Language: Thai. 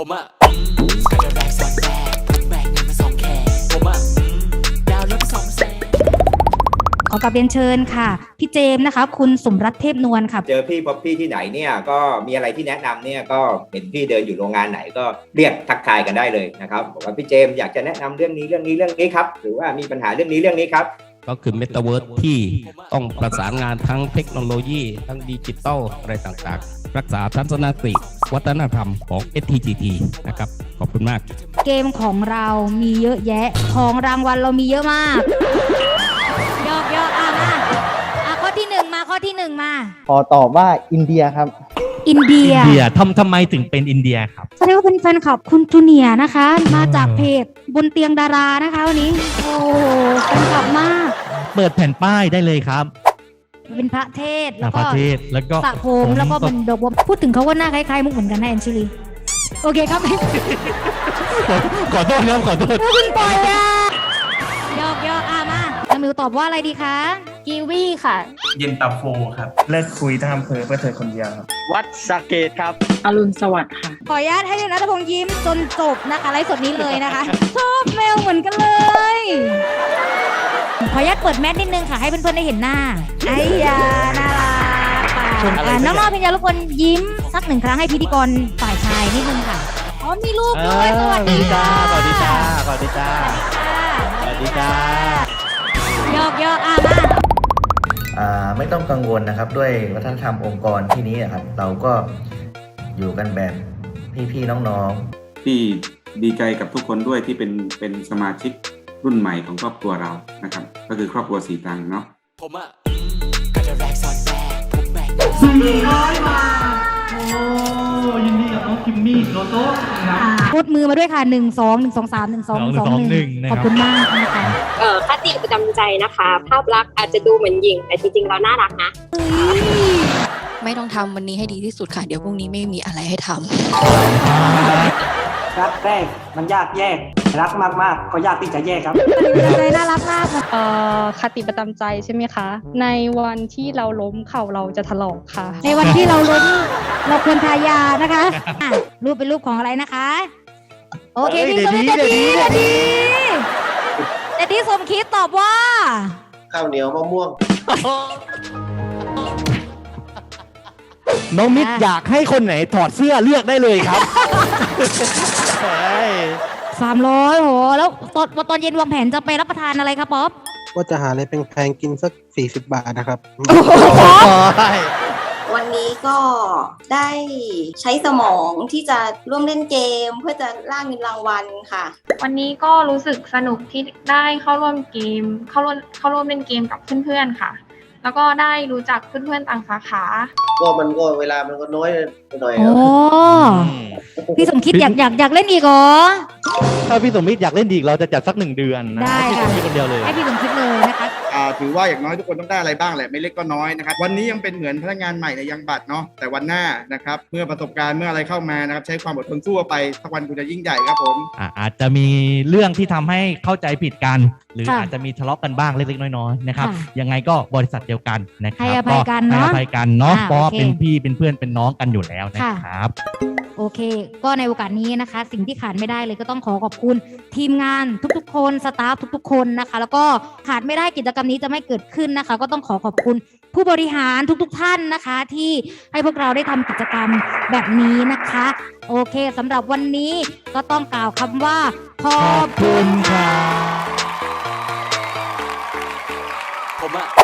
ก็จะแรกซ้อนแรกผมแบกเงินมาสองแขนผมอะดาวน์รถไปสองแสนขอกราบเรียนเชิญค่ะ พี่เจมส์นะคะ คุณสมรัตเทพนวลค่ะเจอพี่ป๊อปปี้ที่ไหนเนี่ยก็มีอะไรที่แนะนำเนี่ยก็เห็นพี่เดินอยู่โรงงานไหนก็เรียกทักทายกันได้เลยนะครับบอกว่าพี่เจมส์อยากจะแนะนำเรื่องนี้เรื่องนี้เรื่องนี้ครับหรือว่ามีปัญหาเรื่องนี้เรื่องนี้ครับ ก็คือเมตาเวิร์สที่ต้องประสานงานทั้งเทคโนโลยี ทั้งดิจิตอลอะไรต่างๆ รักษาทัศนคติ วัฒนธรรมของ STGT นะครับ ขอบคุณมาก เกมของเรามีเยอะแยะ ของรางวัลเรามีเยอะมากยอกยอกอะมาอะข้อที่หนึ่งมาข้อที่หนึ่งมา ขอตอบว่าอินเดียครับ อินเดียอินเดียทำทำไมถึงเป็นอินเดียครับ แสดงว่าเป็นแฟนคลับคุณจูเนียร์นะคะ มาจากเพจบนเตียงดารานะคะวันนี้ โอ้โหแฟนคลับมาก เปิดแผ่นป้ายได้เลยครับ เป็นพระเทศแล้อ่าวปก็ระเทศแล้วก็สระผมแล้วก็เป็นดอกบัวพูดถึงเขาก็หน้าคล้ายๆ มุกเหมือนกันนะแอนชิลีโอเคครับ ขอโทษครับขอโทษ คุณปล่อยอะยอกยอกอะมาน้ำมิวตอบว่าอะไรดีคะ กีวีค่ะ เย็นตาโฟครับ เลิกคุยทำเพอเพื่อเธอคนเดียวครับ วัดสะเกตครับ อรุณสวัสดิ์ค่ะ ขออนุญาตให้นัทพงษ์ยิ้มจนจบนะคะไลฟ์สดนี้เลยนะคะ ชอบแมวเหมือนกันเลยข ออนุญาตเปิดแมสนิดนึงค่ะ ให้เพื่อนๆได้เห็นหน้าไอ้ยาน่ารักค่ะอะน้องๆเพียงยาทุกคนยิ้มสักหนึ่งครั้งให้พิธีกรฝ่ายชายนิดนึงค่ะอ๋อมีรูปด้วยสวัสดีค่ะสวัสดีจ้าสวัสดีจ้าสวัสดีจ้ายอกยอกอะมาอ่าไม่ต้องกังวลนะครับด้วยวัฒนธรรมองค์กรที่นี้นะครับ เราก็อยู่กันแบบพี่ๆน้องๆที่ดีใจกับทุกคนด้วยที่เป็นเป็นสมาชิก รุ่นใหม่ของครอบครัวเรานะครับ ก็คือครอบครัวสีตังเนาะผมอะก็จะแรกซ้อนแรกผมแบกเงินมาสองแขนกดมือมาด้วยค่ะหนึ่งสองหนึ่งสองสามหนึ่งสองหนึ่งสองหนึ่ง121ขอบคุณมากนะคะเอ่อคติประจำใจนะคะ ภาพลักษณ์อาจจะดูเหมือนหญิง แต่จริงๆเราน่ารักนะไม่ต้องทำวันนี้ให้ดีที่สุดค่ะ เดี๋ยวพรุ่งนี้ไม่มีอะไรให้ทำรักแรกมันยากแยก รักมากๆ ก็ยากที่จะแยกครับเลยน่ารักมากเอ่อคติประจำใจใช่ไหมคะ ในวันที่เราล้มเข่าเราจะถลอกค่ะ ในวันที่เราล้มเราควรทายานะคะอะรูปเป็นรูปของอะไรนะคะ โอเคเฮ้ยพี่สมคิดเดี๋เด็ยวดดีดีเดี๋เด็ยวดดีดีเด็ดดีสมคิดตอบว่า ข้าวเหนียวมะม่วงน้องมิตรอะอยากให้คนไหนถอดเสื้อเลือกได้เลยครับใช่ สามร้อยโห แล้วตอนตอนเย็นวางแผนจะไปรับประทานอะไรครับป๊อปว่าจะหาอะไรแพงๆกินสัก40บาทนะครับ วันนี้ก็ได้ใช้สมองที่จะร่วมเล่นเกม เพื่อจะล่าเงินรางวัลค่ะ วันนี้ก็รู้สึกสนุกที่ได้เข้าร่วมเกม เข้าร่วมเข้าร่วมเล่นเกมกับเพื่อนๆค่ะ แล้วก็ได้รู้จักเพื่อนๆต่างสาขา ก็มันก็เวลามันก็น้อยไปหน่อยโอ้พี่สมคิดอยากอยากอยากเล่นอีกเหรอ ถ้าพี่สมมิตรอยากเล่นอีกเราจะจัดสักหนึ่งเดือนนะได้ให้ค่ะ พี่คนเดียวเลย ให้พี่สมคิดเลยนะคะอ่า ถือว่าอย่างน้อยทุกคนต้องได้อะไรบ้างแหละไม่เล็กก็น้อยนะครับวันนี้ยังเป็นเหมือนพนักงานใหม่ในยังบัตรเนาะแต่วันหน้านะครับเมื่อประสบการณ์เมื่ออะไรเข้ามานะครับใช้ความอดทนสู้ไปสักวันคุณจะยิ่งใหญ่ครับผมอะอาจจะมีเรื่องที่ทำให้เข้าใจผิดกัน หรือค่ะอาจจะมีทะเลาะกันบ้างเล็กๆน้อยๆนะครับค่ะยังไงก็บริษัทเดียวกันนะครับให้อภัยกันเนอะให้อภัยกันเนาะอ่าเพราะว่าโอเคเป็นพี่เป็นเพื่อนเป็นน้องกันอยู่แล้วนะครับโอเค ก็ในโอกาสนี้นะคะ สิ่งที่ขาดไม่ได้เลยก็ต้องขอขอบคุณทีมงานทุกๆ คนสตาฟทุกๆ คนนะคะ แล้วก็ขาดไม่ได้กิจกรรมนี้จะไม่เกิดขึ้นนะคะ ก็ต้องขอขอบคุณผู้บริหารทุกๆท่านนะคะ ที่ให้พวกเราได้ทำกิจกรรมแบบนี้นะคะ โอเคสำหรับวันนี้ก็ต้องกล่าวคำว่า ขอบคุณค่ะผมอะ